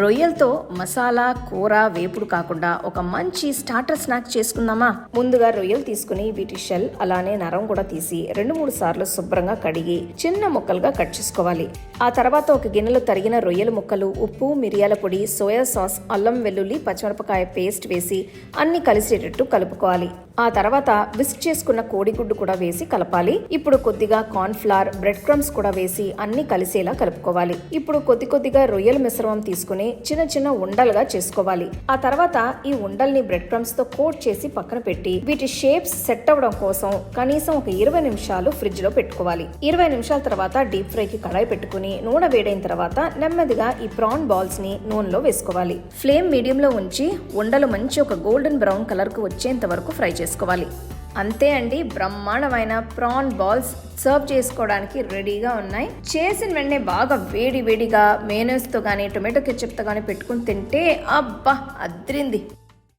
రొయ్యలతో మసాలా కూర వేపుడు కాకుండా ఒక మంచి స్టార్టర్ స్నాక్ చేసుకుందామా? ముందుగా రొయ్యలు తీసుకుని వీటి షెల్ అలానే నరం కూడా తీసి రెండు మూడు సార్లు శుభ్రంగా కడిగి చిన్న ముక్కలుగా కట్ చేసుకోవాలి. ఆ తర్వాత ఒక గిన్నెలో తరిగిన రొయ్యల ముక్కలు ఉప్పు మిరియాల పొడి సోయా సాస్ అల్లం వెల్లుల్లి పచ్చిమిరపకాయ పేస్ట్ వేసి అన్ని కలిసేటట్టు కలుపుకోవాలి. ఆ తర్వాత విస్క్ చేసుకున్న కోడిగుడ్డు కూడా వేసి కలపాలి. ఇప్పుడు కొద్దిగా కార్న్ ఫ్లవర్ బ్రెడ్ క్రమ్స్ కూడా వేసి అన్ని కలిసేలా కలుపుకోవాలి. ఇప్పుడు కొద్ది కొద్దిగా రొయ్యల మిశ్రమం తీసుకుని చిన్న చిన్న ఉండలుగా చేసుకోవాలి. ఆ తర్వాత ఈ ఉండల్ని బ్రెడ్ క్రమ్స్తో కోట్ చేసి పక్కన పెట్టి వీటి షేప్స్ సెట్ అవ్వడం కోసం కనీసం ఒక ఇరవై నిమిషాలు ఫ్రిడ్జ్లో పెట్టుకోవాలి. ఇరవై నిమిషాల తర్వాత డీప్ ఫ్రై కి కడాయి పెట్టుకుని నూనె వేడైన తర్వాత నెమ్మదిగా ఈ ప్రాన్ బాల్స్ని నూనెలో వేసుకోవాలి. ఫ్లేమ్ మీడియం లో ఉంచి ఉండలు మంచి ఒక గోల్డెన్ బ్రౌన్ కలర్కు వచ్చేంత వరకు ఫ్రై చేసుకోవాలి. అంతే అండి బ్రహ్మాండమైన ప్రాన్ బాల్స్ సర్వ్ చేసుకోవడానికి రెడీగా ఉన్నాయి. చేసిన వెంటనే బాగా వేడి వేడిగా మేనోస్తో కానీ టొమాటో కెచప్తో కానీ పెట్టుకుని తింటే అబ్బా అద్రింది.